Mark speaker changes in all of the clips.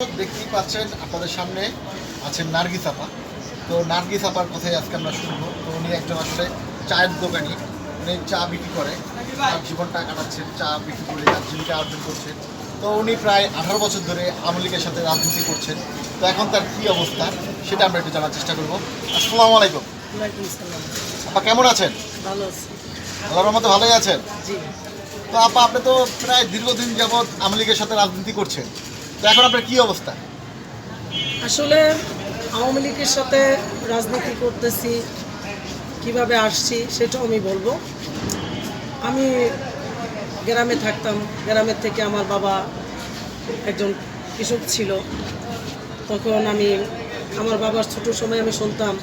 Speaker 1: দেখতেই পাচ্ছেন আপনাদের সামনে আছেন নার্গিস আপা। তো নার্গিস আপার কথাই আজকে আমরা শুনব। তো উনি একজন আসলে চায়ের দোকানি। উনি চা বিক্রি করে তার জীবনটা কাটাচ্ছেন চা বিক্রি করে তার জীবিকা অর্জন করছেন। তো উনি প্রায় আঠারো বছর ধরে আওয়ামী লীগের সাথে রাজনীতি করছেন। তো এখন তার কী অবস্থা সেটা আমরা একটু জানার চেষ্টা করব। আসসালামু আলাইকুম। আপা কেমন আছেন?
Speaker 2: ভালো
Speaker 1: আল্লাহর মতো ভালোই আছেন? তো আপা আপনি তো প্রায় দীর্ঘদিন যাবৎ আওয়ামী লীগের সাথে রাজনীতি করছেন। তো এখন আপনার কী অবস্থা?
Speaker 2: আসলে আওয়ামী লীগের সাথে রাজনীতি করতেছি, কীভাবে আসছি সেটাও আমি বলব। আমি গ্রামে থাকতাম, গ্রামের থেকে আমার বাবা একজন কৃষক ছিল। তখন আমি, আমার বাবার ছোট সময় আমি শুনতাম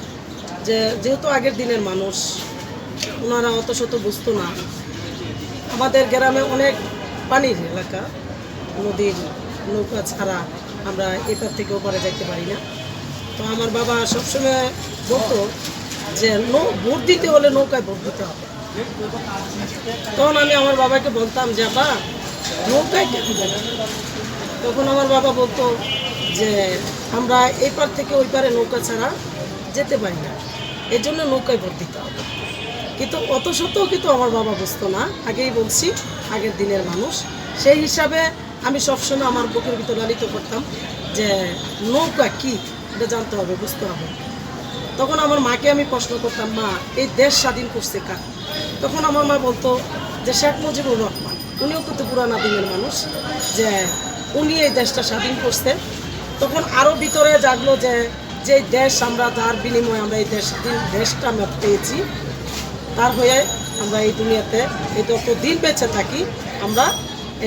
Speaker 2: যে যেহেতু আগের দিনের মানুষ, ওনারা অত শত বুঝতো না। আমাদের গ্রামে অনেক পানির এলাকা, নদীর নৌকা ছাড়া আমরা এপার থেকে ওপারে যাইতে পারি না। তো আমার বাবা সবসময় বলতো যে, নৌ, ভোট দিতে হলে নৌকায় ভোট দিতে হবে। তখন আমি আমার বাবাকে বলতাম যে বা নৌকায় কেন তখন আমার বাবা বলতো যে, আমরা এই পার থেকে ওই পারে নৌকা ছাড়া যেতে পারি না। এই জন্য নৌকায় ভোট দিতে হবে। কিন্তু অত সত্ত্বেও কিন্তু আমার বাবা বুঝতো না। আগেই বলছি, আগের দিনের মানুষ। সেই হিসাবে আমি সবসময় আমার বুকের ভিতর লালিত করতাম যে নৌকা কি? এটা জানতে হবে, বুঝতে হবে। তখন আমার মাকে আমি প্রশ্ন করতাম, মা, এই দেশ স্বাধীন করছে কার? তখন আমার মা বলতো যে শেখ মুজিবুর রহমান। উনিও কিন্তু পুরানা দিনের মানুষ, যে উনি এই দেশটা স্বাধীন করছে। তখন আরও ভিতরে জাগলো যে যে দেশ আমরা, যার বিনিময়ে আমরা এই দেশ স্বাধীন, দেশটা আমরা পেয়েছি, তার হয়ে আমরা এই দুনিয়াতে, এই যত দিন বেঁচে থাকি, আমরা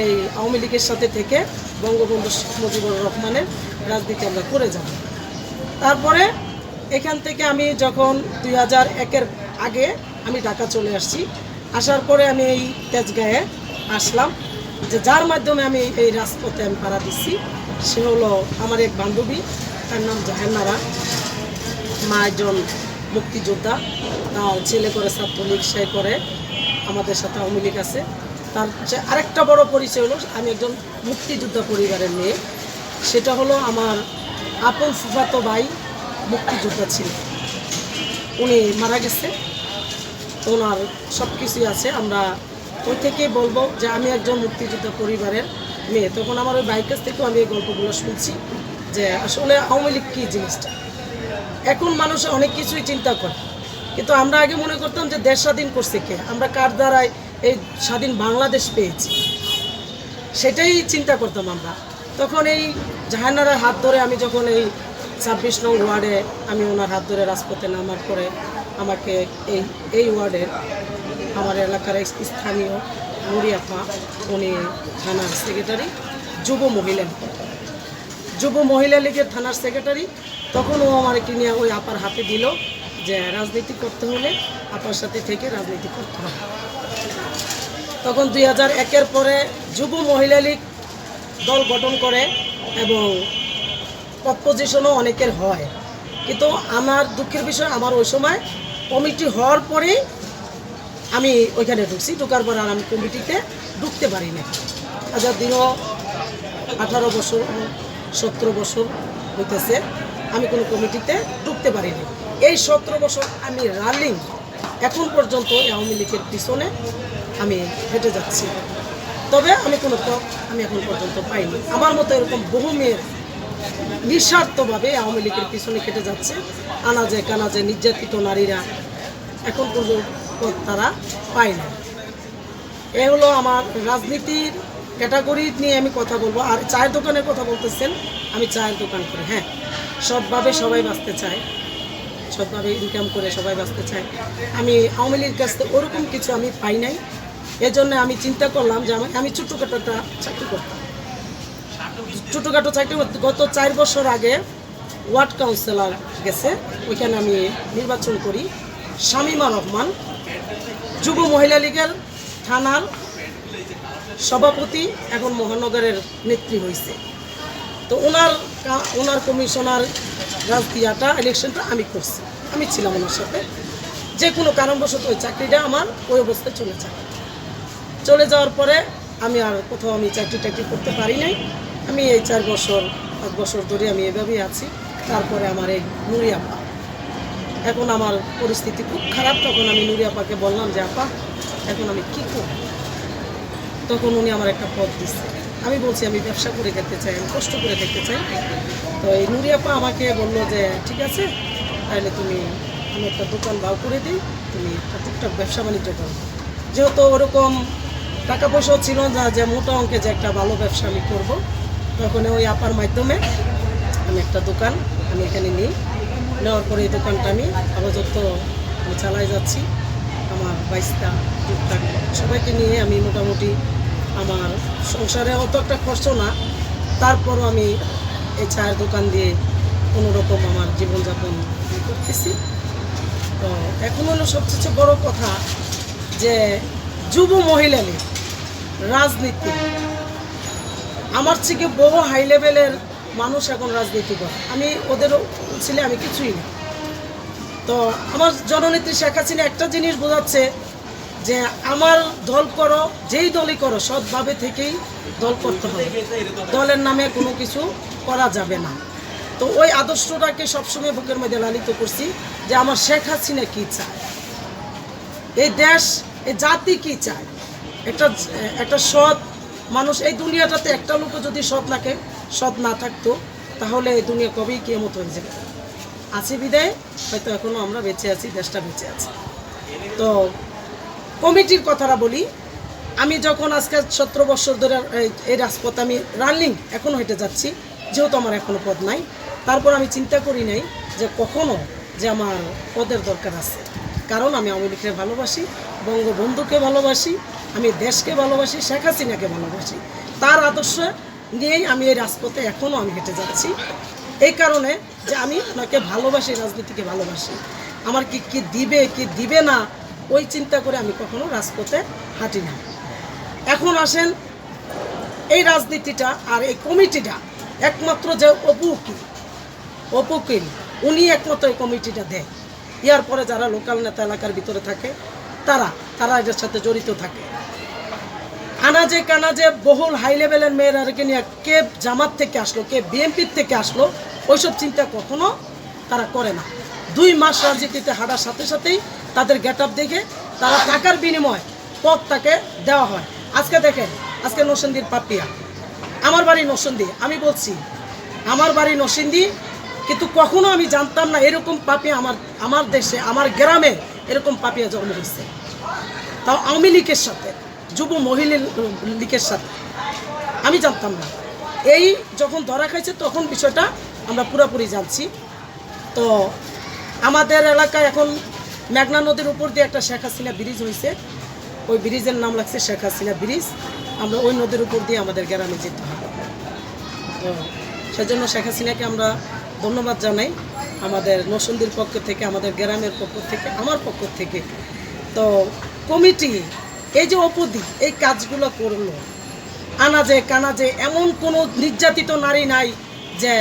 Speaker 2: এই আওয়ামী লীগের সাথে থেকে বঙ্গবন্ধু শেখ মুজিবুর রহমানের রাজনীতি আমরা করে যাব। তারপরে এখান থেকে আমি যখন দুই হাজার একের আগে আমি ঢাকা চলে আসছি, আসার পরে আমি এই তেজগাঁয়ে আসলাম যে যার মাধ্যমে আমি এই রাজপথে আমি পাড়া দিচ্ছি, সে হলো আমার এক বান্ধবী, তার নাম জাহান্নারা মা একজন মুক্তিযোদ্ধা, তার ছেলে করে ছাত্রলীগ, সে করে আমাদের সাথে আওয়ামী লীগ আছে। তার আরেকটা বড় পরিচয় হলো, আমি একজন মুক্তিযোদ্ধা পরিবারের মেয়ে। সেটা হলো আমার আপন ফুফাতো ভাই মুক্তিযোদ্ধা ছিল উনি মারা গেছে। ওনার সব কিছুই আছে। আমরা ওই থেকেই বলব যে আমি একজন মুক্তিযোদ্ধা পরিবারের মেয়ে। তখন আমার ওই বাইক কাছ থেকেও আমি এই গল্পগুলো শুনছি যে আসলে আওয়ামী লীগ কী জিনিসটা? এখন মানুষ অনেক কিছুই চিন্তা করে। কিন্তু আমরা আগে মনে করতাম যে দেশ স্বাধীন করছে কে? আমরা কার দ্বারাই এই স্বাধীন বাংলাদেশ পেয়েছি। সেটাই চিন্তা করতাম আমরা। তখন এই জাহানারার হাত ধরে আমি যখন এই ছাব্বিশ নং ওয়ার্ডে আমি ওনার হাত ধরে রাজপথে নামার পরে আমাকে এই এই ওয়ার্ডের আমার এলাকার স্থানীয় নুরিয়াফা উনি থানার সেক্রেটারি, যুব মহিলা যুব মহিলা লীগের থানার সেক্রেটারি। তখন ও আমাকে নিয়ে ওই আপার হাতে দিল যে রাজনীতি করতে হলে আপার সাথে থেকে রাজনীতি করতে হবে। তখন দুই হাজার একের পরে যুব মহিলা লীগ দল গঠন করে এবং পজিশনও অনেকের হয়। কিন্তু আমার দুঃখের বিষয়, আমার ওই সময় কমিটি হওয়ার পরেই আমি ওইখানে ঢুকছি, ঢুকার পর আর আমি কমিটিতে ঢুকতে পারি না হাজার দিনও আঠারো বছর, সতেরো বছর হইতেছে, আমি কোনো কমিটিতে ঢুকতে পারিনি এই সতেরো বছর আমি রানিং এখন পর্যন্ত আওয়ামী লীগের পিছনে আমি হেঁটে যাচ্ছি। তবে আমি কোনো পথ আমি এখন পর্যন্ত পাইনি। আমার মতো এরকম বহু মেয়ের নিঃস্বার্থভাবে আওয়ামী লীগের পিছনে কেটে যাচ্ছে। আনাজে কানাজে নির্যাতিত নারীরা এখন পর্যন্ত তারা পায় না এ হলো আমার রাজনীতির ক্যাটাগরি নিয়ে আমি কথা বলব। আর চায়ের দোকানের কথা বলতেছেন, আমি চায়ের দোকান করি। হ্যাঁ সবভাবে সবাই বাঁচতে চায়। সবভাবে ইনকাম করে সবাই বাঁচতে চায়। আমি আওয়ামী লীগের কাছ থেকে ওরকম কিছু আমি পাই নাই। এজন্য আমি চিন্তা করলাম যে আমাকে আমি ছোটোখাটো একটা চাকরি করতাম। ছোটোখাটো চাকরি করতে গত চার বছর আগে ওয়ার্ড কাউন্সিলর গেছে। ওইখানে আমি নির্বাচন করি। শামিমা রহমান, যুব মহিলা লীগের থানার সভাপতি, এখন মহানগরের নেত্রী হয়েছে তো ওনার ওনার কমিশনার রাজদিয়াটা ইলেকশনটা আমি করছি। আমি ছিলাম ওনার সাথে। যে কোনো কারণবশত ওই চাকরিটা আমার ওই অবস্থায় চলে যায়। চলে যাওয়ার পরে আমি আর কোথাও আমি চাকরি টাকরি করতে পারি নাই। আমি এই চার বছর, পাঁচ বছর ধরে আমি এভাবেই আছি। তারপরে আমার এই নুরি আপা এখন আমার পরিস্থিতি খুব খারাপ। তখন আমি নুরি আপাকে বললাম যে, আপা, এখন আমি কী করব? তখন উনি আমার একটা পথ দিচ্ছে। আমি বলছি, আমি ব্যবসা করে খেতে চাই, আমি কষ্ট করে খেতে চাই। তো এই নুরি আপা আমাকে বলল যে, ঠিক আছে, তাহলে তুমি আমি একটা দোকান বাউ করে দিই, তুমি একটা টুকটাক ব্যবসা বাণিজ্য করো। যেহেতু ওরকম টাকা পয়সাও ছিল না, যে মোটা অঙ্কে যে একটা ভালো ব্যবসা আমি করব। তখন ওই আপার মাধ্যমে আমি একটা দোকান আমি এখানে নিই। নেওয়ার পরে এই দোকানটা আমি আপাতত আমি চালাই যাচ্ছি। আমার বাইশটা টুকটাক সবাইকে নিয়ে আমি মোটামুটি আমার সংসারে অত একটা খরচ না। তারপরও আমি এই চায়ের দোকান দিয়ে কোনো রকম আমার জীবনযাপন করতেছি। তো এখন হলো সবচেয়ে বড় কথা যে যুব মহিলা রাজনীতি। আমার থেকে বহু হাই লেভেলের মানুষ এখন রাজনীতি করে আমি ওদের ছেলে, আমি কিছুই না। তো আমার জননেত্রী শেখ হাসিনা একটা জিনিস বোঝাচ্ছে যে আমার দল করো, যেই দলই করো, সৎভাবে থেকেই দল করতে হবে। দলের নামে কোনো কিছু করা যাবে না। তো ওই আদর্শটাকে সবসময় বুকের মধ্যে লালিত করছি যে আমার শেখ হাসিনা কী চায়? এই দেশ, এই জাতি কী চায়? একটা একটা সৎ মানুষ, এই দুনিয়াটাতে একটা লোক যদি সৎ নাকে সৎ না থাকতো, তাহলে এই দুনিয়া কবেই কেমত হয়ে যাবে? আছে বিদায়, হয়তো এখনও আমরা বেঁচে আছি, দেশটা বেঁচে আছে। তো কমিটির কথাটা বলি, আমি যখন আজকে সতেরো বছর ধরে এই- রাজপথ আমি রানিং এখনও হেঁটে যাচ্ছি, যেহেতু আমার এখনও পদ নাই, তারপর আমি চিন্তা করি নাই যে কখনো যে আমার পদের দরকার আছে। কারণ আমি আওয়ামী লীগকে ভালোবাসি, বঙ্গবন্ধুকে ভালোবাসি, আমি দেশকে ভালোবাসি, শেখ হাসিনাকে ভালোবাসি। তার আদর্শ নিয়েই আমি এই রাজপথে এখনও আমি হেঁটে যাচ্ছি। এই কারণে যে আমি ওনাকে ভালোবাসি, রাজনীতিকে ভালোবাসি, আমার কি কি দিবে কি দিবে না, ওই চিন্তা করে আমি কখনো রাজপথে হাঁটি না। এখন আসেন, এই রাজনীতিটা আর এই কমিটিটা একমাত্র যে অপু কি অপু কিল উনি একমাত্র এই কমিটিটা দেয়। ইয়ার পরে যারা লোকাল নেতা এলাকার ভিতরে থাকে, তারা তারা এটার সাথে জড়িত থাকে। আনাজে কানাজে বহুল হাই লেভেলের মেয়েরাকে নিয়ে কে জামাত থেকে আসলো, কে বিএনপির থেকে আসলো, ওইসব চিন্তা কখনো তারা করে না। দুই মাস রাজনীতিতে হাঁটার সাথে সাথেই তাদের গেট আপ দেখে তারা টাকার বিনিময় পথ তাকে দেওয়া হয়। আজকে দেখেন, আজকে নরসিংদীর পাপিয়া। আমার বাড়ি নরসিংদী। আমি বলছি, আমার বাড়ি নরসিংদী কিন্তু কখনো আমি জানতাম না এরকম পাপিয়া আমার আমার দেশে, আমার গ্রামে এরকম পাপিয়া জন্ম হয়েছে। তাও আওয়ামী লীগের সাথে, যুব মহিলা লীগের সাথে। আমি জানতাম না। এই যখন ধরা খাইছে তখন বিষয়টা আমরা পুরোপুরি জানছি। তো আমাদের এলাকায় এখন মেঘনা নদীর উপর দিয়ে একটা শেখ হাসিনা ব্রিজ হয়েছে ওই ব্রিজের নাম লাগছে শেখ হাসিনা ব্রিজ। আমরা ওই নদীর উপর দিয়ে আমাদের গ্রামে যেতে হবে। তো সেজন্য শেখ হাসিনাকে আমরা ধন্যবাদ জানাই আমাদের নসন্দির পক্ষ থেকে, আমাদের গ্রামের পক্ষ থেকে, আমার পক্ষ থেকে। তো কমিটি, এই যে অপদি এই কাজগুলো করল। আনাজে কানাজে এমন কোনো নির্যাতিত নারী নাই যে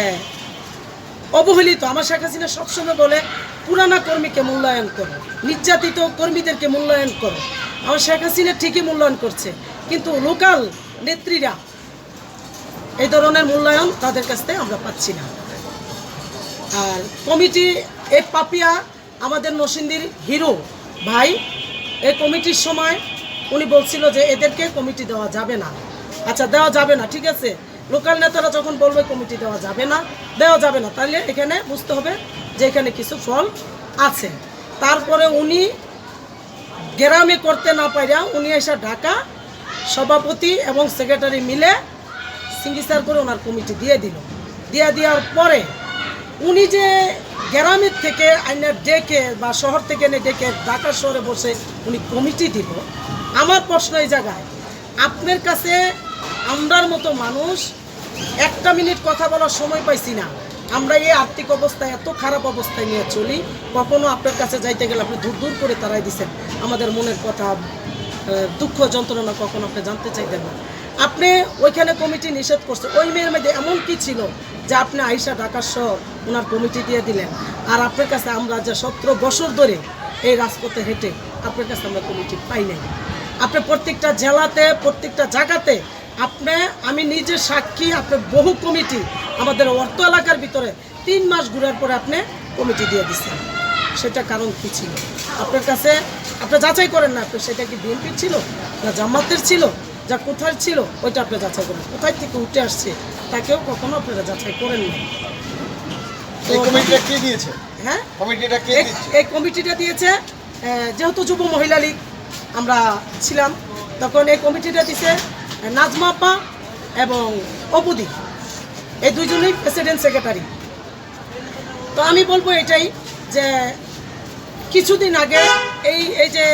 Speaker 2: অবহেলিত। আমার শেখ হাসিনা সবসময় বলে, পুরানা কর্মীকে মূল্যায়ন করো, নির্যাতিত কর্মীদেরকে মূল্যায়ন করো। আমার শেখ হাসিনা ঠিকই মূল্যায়ন করছে, কিন্তু লোকাল নেত্রীরা এই ধরনের মূল্যায়ন তাদের কাছ থেকে আমরা পাচ্ছি না। আর কমিটি এই পাপিয়া আমাদের নসিন্দির হিরো ভাই। এই কমিটির সময় উনি বলছিল যে এদেরকে কমিটি দেওয়া যাবে না। আচ্ছা দেওয়া যাবে না, ঠিক আছে। লোকাল নেতারা যখন বলবে কমিটি দেওয়া যাবে না, দেওয়া যাবে না, তাহলে এখানে বুঝতে হবে যে এখানে কিছু ফল আছে। তারপরে উনি গ্রামে করতে না পারিয়া উনি এসে ঢাকা সভাপতি এবং সেক্রেটারি মিলে সিঙ্গিসার করে ওনার কমিটি দিয়ে দিল। দিয়ে দেওয়ার পরে উনি যে গ্রামের থেকে আইনের ডেকে বা শহর থেকে এনে ডেকে ঢাকা শহরে বসে উনি কমিটি দিল আমার প্রশ্ন এই জায়গায়, আপনার কাছে আমরার মতো মানুষ একটা মিনিট কথা বলার সময় পাইছি না। আমরা এই আর্থিক অবস্থায় এত খারাপ অবস্থায় নিয়ে চলি, কখনো আপনার কাছে যাইতে গেলে আপনি দূর দূর করে তারাই দিচ্ছেন আমাদের মনের কথা দুঃখ যন্ত্রণা কখনো আপনি জানতে চাইতেন না। আপনি ওইখানে কমিটি নিষেধ করছে, ওই মেয়ের মধ্যে এমন কি ছিল? যে আপনি আইসা ঢাকার শহর ওনার কমিটি দিয়ে দিলেন। আর আপনার কাছে আমরা যে সতেরো বছর ধরে এই রাজপথে হেঁটে আপনার কাছে আমরা কমিটি পাই নাই। আপনি প্রত্যেকটা জেলাতে, প্রত্যেকটা জায়গাতে আপনি, আমি নিজে সাক্ষী আপনার বহু কমিটি আমাদের অর্থ এলাকার ভিতরে তিন মাস ঘুরার পরে আপনি কমিটি দিয়ে দিচ্ছেন সেটা কারণ কী ছিল? আপনার কাছে, আপনি যাচাই করেন না আপনি সেটা কি বিএনপির ছিল না জামাতের ছিল? যা কোথায় ছিল ওইটা আপনি যাচাই করেন। কোথায় থেকে উঠে আসছে তাকেও কখনো আপনারা যাচাই করেন না।
Speaker 1: এই কমিটিটা কে দিয়েছে?
Speaker 2: হ্যাঁ?
Speaker 1: কমিটিটা কে
Speaker 2: এই- কমিটিটা দিয়েছে যেহেতু যুব মহিলা লীগ আমরা ছিলাম তখন এই কমিটিটা দিয়েছে নাজমা আপা এবং অপুদি এই দুইজনেই প্রেসিডেন্ট সেক্রেটারি। তো আমি বলব এটাই যে কিছুদিন আগে এই এই যে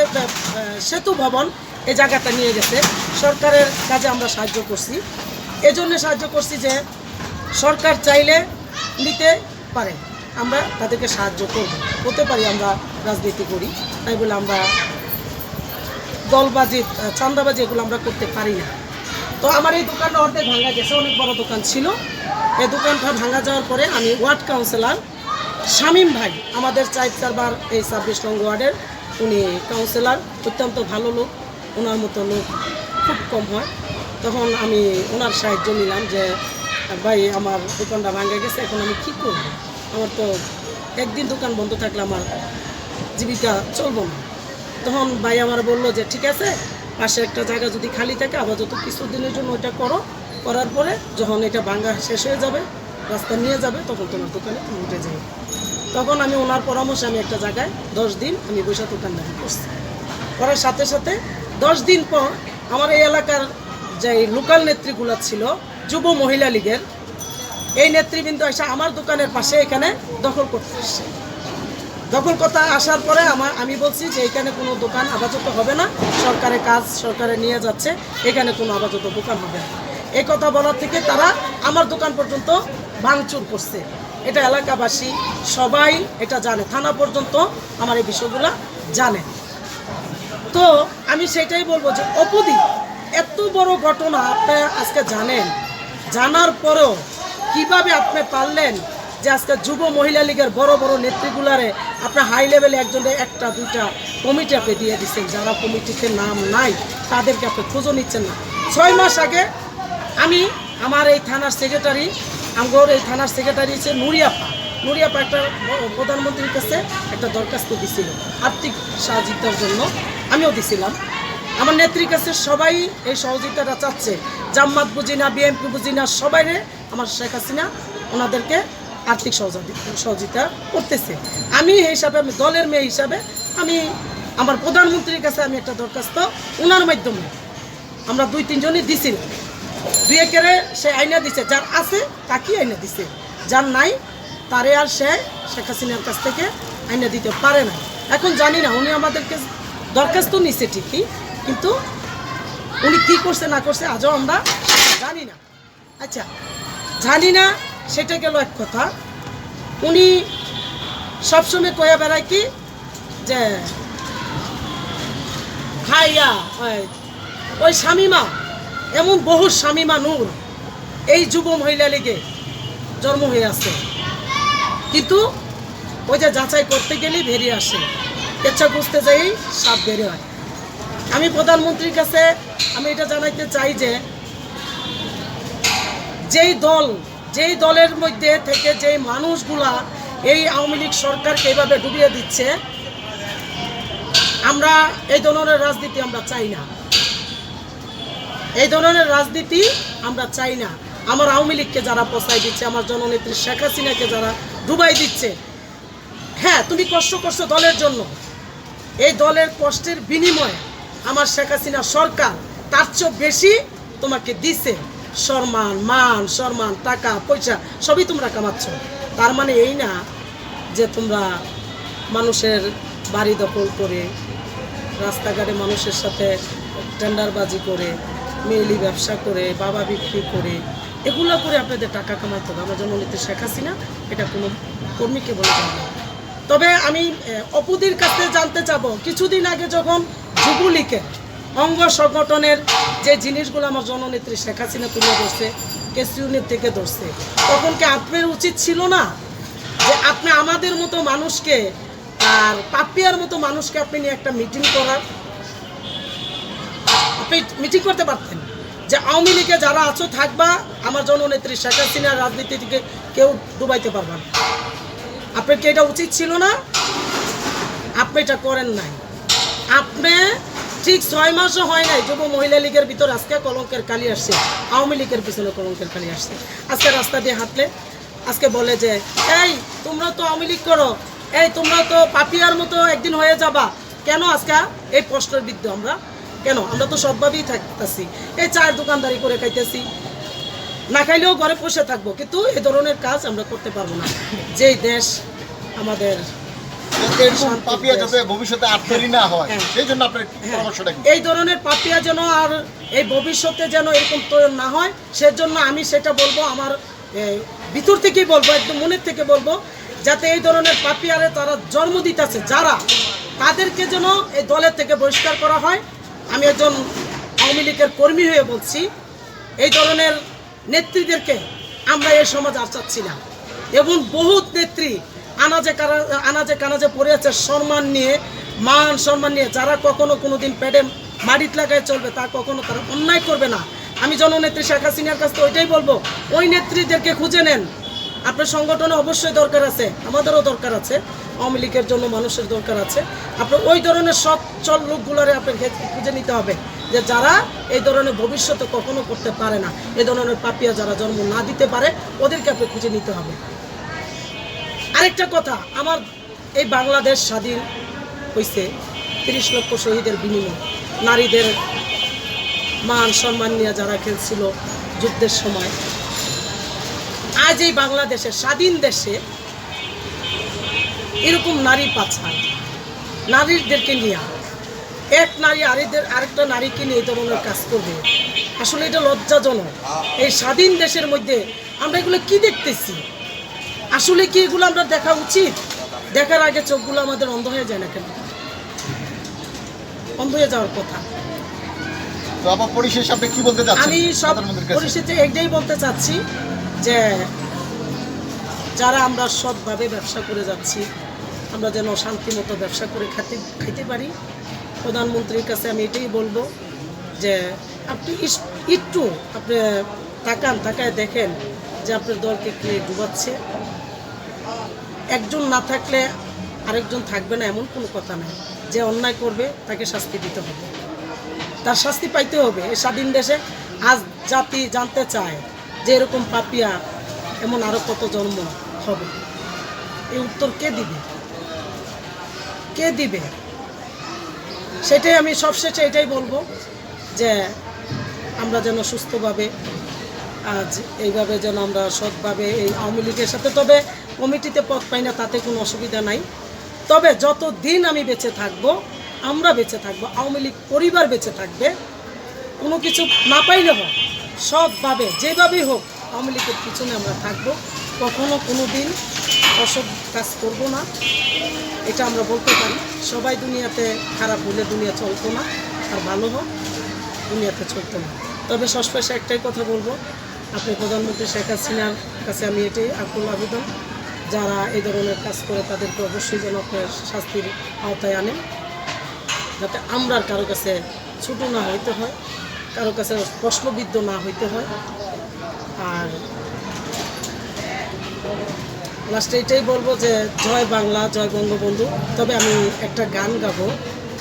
Speaker 2: সেতু ভবন এই জায়গাটা নিয়ে গেছে। সরকারের কাজে আমরা সাহায্য করছি। এজন্য সাহায্য করছি যে সরকার চাইলে নিতে পারে। আমরা তাদেরকে সাহায্য করব। হতে পারি আমরা রাজনীতি করি, তাই বলে আমরা দলবাজি চান্দাবাজি এগুলো আমরা করতে পারি না। তো আমার এই দোকানটা অর্ধেক ভাঙা গেছে, অনেক বড় দোকান ছিল। এই দোকানটা ভাঙা যাওয়ার পরে আমি ওয়ার্ড কাউন্সিলর শামীম ভাই, আমাদের চাইদ সারবার এই ছাব্বিশ নং ওয়ার্ডের, উনি কাউন্সিলর, অত্যন্ত ভালো লোক। ওনার মতো লোক খুব কম হয়। তখন আমি ওনার সাহায্য নিলাম যে, ভাই, আমার দোকানটা ভাঙা গেছে, এখন আমি কী করব? আমার তো একদিন দোকান বন্ধ থাকলে আমার জীবিকা চলবো না। তখন ভাই আমার বলল যে, ঠিক আছে, পাশে একটা জায়গা যদি খালি থাকে, আপাতত কিছুদিনের জন্য ওইটা করো। করার পরে যখন এটা ভাঙ্গা শেষ হয়ে যাবে রাস্তা নিয়ে যাবে, তখন তোমার দোকানে তুমি উঠে যাবে। তখন আমি ওনার পরামর্শে আমি একটা জায়গায় দশ দিন আমি বৈশাখ দোকানদারি করছি। করার সাথে সাথে দশ দিন পর আমার এই এলাকার যে লোকাল নেত্রীগুলো ছিল, যুব মহিলা লীগের, এই নেতৃবৃন্দ এসে আমার দোকানের পাশে এখানে দখল করতে আসছে। দখল কথা আসার পরে আমার, আমি বলছি যে এখানে কোনো দোকান আপাতত হবে না, সরকারের কাজ সরকারে নিয়ে যাচ্ছে, এখানে কোনো আপাতত দোকান হবে না। এই কথা বলার থেকে তারা আমার দোকান পর্যন্ত ভাঙচুর করছে। এটা এলাকাবাসী সবাই এটা জানে, থানা পর্যন্ত আমার এই বিষয়গুলো জানে। তো আমি সেটাই বলব যে অপদি এত বড় ঘটনা আপনি আজকে জানেন। জানার পরেও কীভাবে আপনি পারলেন যে আজকে যুব মহিলা লীগের বড় বড় নেত্রীগুলারে আপনার হাই লেভেলে একজনে একটা, দুইটা কমিটি আপনি দিয়ে দিচ্ছেন, যারা কমিটিতে নাম নাই, তাদেরকে আপনি খোঁজও নিচ্ছেন না। ছয় মাস আগে আমি, আমার এই থানার সেক্রেটারি আমগর এই থানার সেক্রেটারি হচ্ছে নুরিয়াপা নুরিয়াপা একটা প্রধানমন্ত্রীর কাছে একটা দরখাস্ত দিছিল, আর্থিক সহযোগিতার জন্য। আমিও দিছিলাম। আমার নেত্রীর কাছে সবাই এই সহযোগিতাটা চাচ্ছে। জাম্মাত বুঝি না, বিএনপি বুঝি না, সবাই আমার শেখ হাসিনা ওনাদেরকে আর্থিক সহযোগি- সহযোগিতা করতেছে। আমি হিসাবে, আমি দলের মেয়ে হিসাবে, আমি আমার প্রধানমন্ত্রীর কাছে আমি একটা দরখাস্ত ওনার মাধ্যমে। আমরা দুই, তিনজনই দিছিলাম। দুই একেরে সে আইনা দিছে, যার আছে তাকেই আইনা দিছে। যার নাই তারে আর সে শেখ হাসিনার কাছ থেকে আইনা দিতে পারে না। এখন জানি না, উনি আমাদেরকে দরখাস্ত নিছে ঠিকই, কিন্তু উনি কী করছে না করছে আজও আমরা জানি না। আচ্ছা জানি না, সেটা গেল এক কথা। উনি সবসময় কয়ে বেড়ায় কি যে ওই ওই স্বামীমা এমন বহু স্বামীমা নূর, এই যুব মহিলা লীগে জন্ম হয়ে আছে কিন্তু ওই যে যাচাই করতে গেলেই বেরিয়ে আসে। পেচ্ছা বুঝতে যাই, সাপ বেরিয়ে হয়। আমি প্রধানমন্ত্রীর কাছে, আমি এটা জানাইতে চাই যে, যেই দল, যেই দলের মধ্যে থেকে যেই মানুষগুলা এই আওয়ামী লীগ সরকারকে এইভাবে ডুবিয়ে দিচ্ছে, আমরা এই ধরনের রাজনীতি আমরা চাই না। এই ধরনের রাজনীতি আমরা চাই না। আমার আওয়ামী লীগকে যারা পচাই দিচ্ছে, আমার জননেত্রী শেখ হাসিনাকে যারা ডুবাই দিচ্ছে। হ্যাঁ তুমি কষ্ট করছ দলের জন্য। এই দলের কষ্টের বিনিময়ে আমার শেখ হাসিনা সরকার তার চেয়েও বেশি তোমাকে দিছে। সম্মান, মান, সম্মান, টাকা, পয়সা, সবই তোমরা কামাচ্ছ। তার মানে এই না যে তোমরা মানুষের বাড়ি দখল করে, রাস্তাঘাটে মানুষের সাথে টেন্ডারবাজি করে, মেয়েলি ব্যবসা করে, বাবা বিক্রি করে এগুলো করে আপনাদের টাকা কামাইতে হবে। আমরা জননীতি শেখ হাসিনা, এটা কোনো কর্মীকে বলে যাবে না। তবে আমি অপুদির কাছে জানতে চাবো, কিছুদিন আগে যখন যুবলীগের অঙ্গ সংগঠনের যে জিনিসগুলো আমার জননেত্রী শেখ হাসিনা তুলে ধরছে, কেসিউনের থেকে ধরছে, তখন কি আপনার উচিত ছিল না যে আপনি আমাদের মতো মানুষকে আর পাপিয়ার মতো মানুষকে আপনি নিয়ে একটা মিটিং করার? আপনি মিটিং করতে পারতেন? যে আওয়ামী লীগে যারা আছো, থাকবা। আমার জননেত্রী শেখ হাসিনার রাজনীতি থেকে কেউ ডুবাইতে পারবা না। আপনার কি এটা উচিত ছিল না? আপনি এটা করেন নাই। আপনি ঠিক ছয় মাসও হয় নাই, যুব মহিলা লীগের ভিতর আজকে কলঙ্কের কালি আসছে। আওয়ামী লীগের পিছনে কলঙ্কের কালি আসছে। আজকে রাস্তা দিয়ে হাঁটলে, আজকে বলে যে, এই, তোমরা তো আওয়ামী লীগ করো। এই, তোমরা তো পাপিয়ার মতো একদিন হয়ে যাবা। কেন আজকে এই প্রশ্নের বিদ্ধ আমরা কেন? আমরা তো সবভাবেই থাকতেছি। এই চায়ের দোকানদারি করে খাইতেছি। না খাইলেও ঘরে বসে থাকব কিন্তু এই ধরনের কাজ আমরা করতে পারব না। যেই দেশ আমাদের
Speaker 1: ভবিষ্যতে না হয়
Speaker 2: হ্যাঁ।
Speaker 1: সেই জন্য
Speaker 2: এই ধরনের পাপিয়া যেন আর এই ভবিষ্যতে যেন এরকম তৈরি না হয় সেজন্য আমি সেটা বলব আমার এ, ভিতর থেকেই বলব একদম মনের থেকে বলব যাতে এই ধরনের পাপিয়ারে তারা জন্ম দিতেছে। যারা? তাদেরকে যেন এই দলের থেকে বহিষ্কার করা হয়। আমি একজন আওয়ামী লীগের কর্মী হয়ে বলছি, এই ধরনের নেত্রীদেরকে আমরা এই সমাজ আর চাচ্ছি না। এবং বহুত নেত্রী আনাজে আনাজে কানাজে পড়ে আছে, সম্মান নিয়ে, মান সম্মান নিয়ে। যারা কখনো কোনো দিন পেটে মাটিত লাগায় চলবে, তা কখনো তারা অন্যায় করবে না। আমি জননেত্রী শেখ হাসিনার কাছে ওইটাই বলব, ওই নেত্রীদেরকে খুঁজে নেন। আপনার সংগঠনে অবশ্যই দরকার আছে, আমাদেরও দরকার আছে। আওয়ামী লীগের জন্য মানুষের দরকার আছে। আপনার ওই ধরনের সচ্ছল লোকগুলারে আপনার খুঁজে নিতে হবে যে যারা এই ধরনের ভবিষ্যতে কখনো করতে পারে না এই ধরনের পাপিয়া যারা জন্ম না দিতে পারে, ওদেরকে আপনি খুঁজে নিতে হবে। আরেকটা কথা, আমার এই বাংলাদেশ স্বাধীন হয়েছে তিরিশ লক্ষ শহীদের বিনিময়। নারীদের মান সম্মান নিয়ে যারা খেলছিল যুদ্ধের সময়। আজ এই বাংলাদেশে, স্বাধীন দেশে এরকম নারী পাচার নারীদেরকে নিয়ে এক নারী আরেকদের আরেকটা নারীকে নিয়ে এই ধরনের কাজ করবে। আসলে এটা লজ্জাজনক। এই স্বাধীন দেশের মধ্যে আমরা এগুলো কি দেখতেছি? আসলে কি এগুলো আমরা দেখা উচিত? দেখার আগে চোখগুলো আমাদের অন্ধ হয়ে যায় না কেন? অন্ধ হয়ে যাওয়ার কথা।
Speaker 1: পরিশেষে
Speaker 2: আমি সব? পরিস্থিতি এটাই বলতে চাচ্ছি যে যারা আমরা সৎভাবে ব্যবসা করে যাচ্ছি আমরা যেন শান্তি মতো ব্যবসা করে খেতে খেতে পারি। প্রধানমন্ত্রীর কাছে আমি এটাই বলব যে আপনি একটু আপনি তাকান, তাকায় দেখেন যে আপনার দলকে কে ডুবাচ্ছে। একজন না থাকলে আরেকজন থাকবে না, এমন কোনো কথা নাই। যে অন্যায় করবে, তাকে শাস্তি দিতে হবে। তার শাস্তি পাইতে হবে। এই স্বাধীন দেশে আজ জাতি জানতে চায় যে এরকম পাপিয়া এমন আরও কত জন্ম হবে। এই উত্তর কে দিবে? কে দিবে? সেটাই আমি সবশেষে এটাই বলব যে আমরা যেন সুস্থভাবে আজ এইভাবে যেন আমরা সৎভাবে এই আওয়ামী লীগের সাথে, তবে কমিটিতে পদ পাই না, তাতে কোনো অসুবিধা নাই। তবে যত দিন আমি বেঁচে থাকব, আমরা বেঁচে থাকব, আওয়ামী লীগ পরিবার বেঁচে থাকবে, কোনো কিছু না পাইলে হোক, সৎভাবে যেভাবেই হোক, আওয়ামী লীগের পিছনে আমরা থাকব। কখনো কোনো দিন অসৎ কাজ করব না। এটা আমরা বলতে পারি। সবাই দুনিয়াতে খারাপ হলে দুনিয়া চলতো না, আর ভালো হোক, দুনিয়াতে চলতো না। তবে সস্পেশে একটাই কথা বলব। আপনি প্রধানমন্ত্রী শেখ হাসিনার কাছে আমি এটাই আকুল আবেদন। যারা এই ধরনের কাজ করে, তাদেরকে অবশ্যই যেন আপনার শাস্তির আওতায় আনেন। যাতে আমরা কারও কাছে ছোটো না হইতে হয়, কারও কাছে প্রশ্নবিদ্ধ না হইতে হয়। আর লাস্টে এটাই বলব যে, জয় বাংলা, জয় বঙ্গবন্ধু। তবে আমি একটা গান গাবো,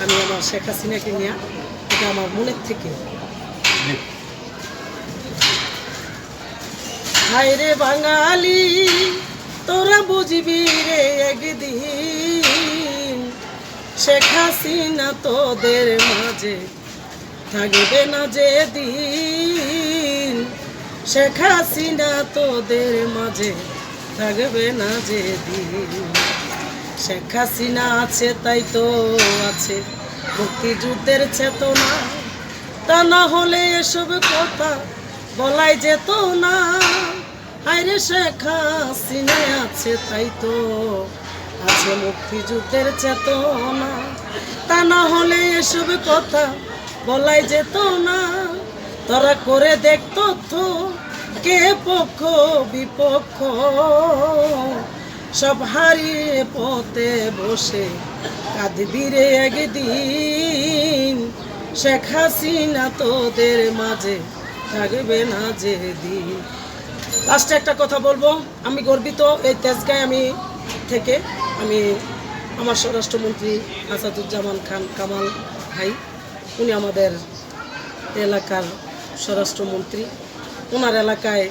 Speaker 2: আমি আমার শেখ হাসিনাকে নিয়ে। এটা আমার মনের থেকে।
Speaker 1: জি।
Speaker 2: রে বাঙালি, তোরা বুঝবি রে একদিন। শেখ হাসিনা তোদের মাঝে থাকবে না যে দিন শেখ হাসিনা তোদের মাঝে থাকবে না যে দিন। শেখ হাসিনা আছে, তাই তো আছে। মুক্তিযুদ্ধের চেতনা, তা না হলে এসব কথা বলাই যেত না। আরে শেখ হাসিনা আছে, তাই তো আছে মুক্তিযুদ্ধের চেতনা। তা না হলে এসব কথা বলাই যেত না। তোরা করে দেখতো তো কে পক্ষ বিপক্ষ? সব হারিয়ে পথে বসে কাঁদবি রে একদিন। শেখ হাসিনা তোদের মাঝে থাকবে না যে দিন লাস্টে একটা কথা বলব, আমি গর্বিত এই তেজগাঁয় আমি থেকে আমি আমার স্বরাষ্ট্রমন্ত্রী আসাদুজ্জামান খান কামাল ভাই, উনি আমাদের এলাকার স্বরাষ্ট্রমন্ত্রী। ওনার এলাকায়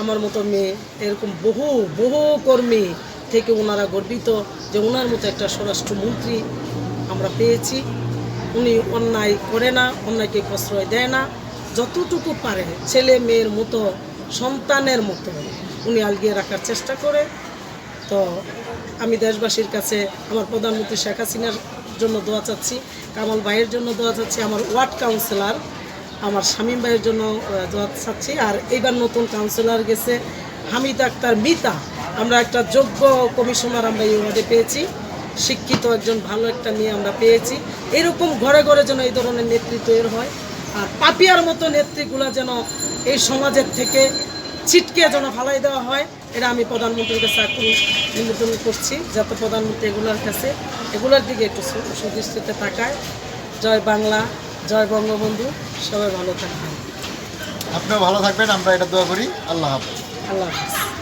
Speaker 2: আমার মতো মেয়ে, এরকম বহু বহু কর্মী থেকে ওনারা গর্বিত যে ওনার মতো একটা স্বরাষ্ট্রমন্ত্রী আমরা পেয়েছি। উনি অন্যায় করে না, অন্যায়কে প্রশ্রয় দেয় না। যতটুকু পারে ছেলে মেয়ের মতো, সন্তানের মতো উনি আলগিয়ে রাখার চেষ্টা করে। তো আমি দেশবাসীর কাছে আমার প্রধানমন্ত্রী শেখ হাসিনার জন্য দোয়া চাচ্ছি, কামাল ভাইয়ের জন্য দোয়া চাচ্ছি, আমার ওয়ার্ড কাউন্সিলর আমার শামীম ভাইয়ের জন্য দোয়া চাচ্ছি। আর এইবার নতুন কাউন্সিলর গেছে হামিদ আক্তার মিতা। আমরা একটা যোগ্য কমিশনার আমরা এই ওয়ার্ডে পেয়েছি। শিক্ষিত একজন, ভালো একটা মেয়ে আমরা পেয়েছি। এরকম ঘরে ঘরে যেন এই ধরনের নেতৃত্ব এর হয়। আর পাপিয়ার মতো নেত্রীগুলো যেন এই সমাজের থেকে ছিটকে যেন ফালাই দেওয়া হয়, এটা আমি প্রধানমন্ত্রীর কাছে এখন নিবেদন করছি। যাতে প্রধানমন্ত্রী এগুলোর কাছে, এগুলোর দিকে একটু সুদৃষ্টিতে তাকায়। জয় বাংলা। জয় বঙ্গবন্ধু সবাই ভালো থাকবেন।
Speaker 1: আপনিও ভালো থাকবেন আমরা এটা দোয়া করি। আল্লাহ হাফেজ।
Speaker 2: আল্লাহ হাফিজ।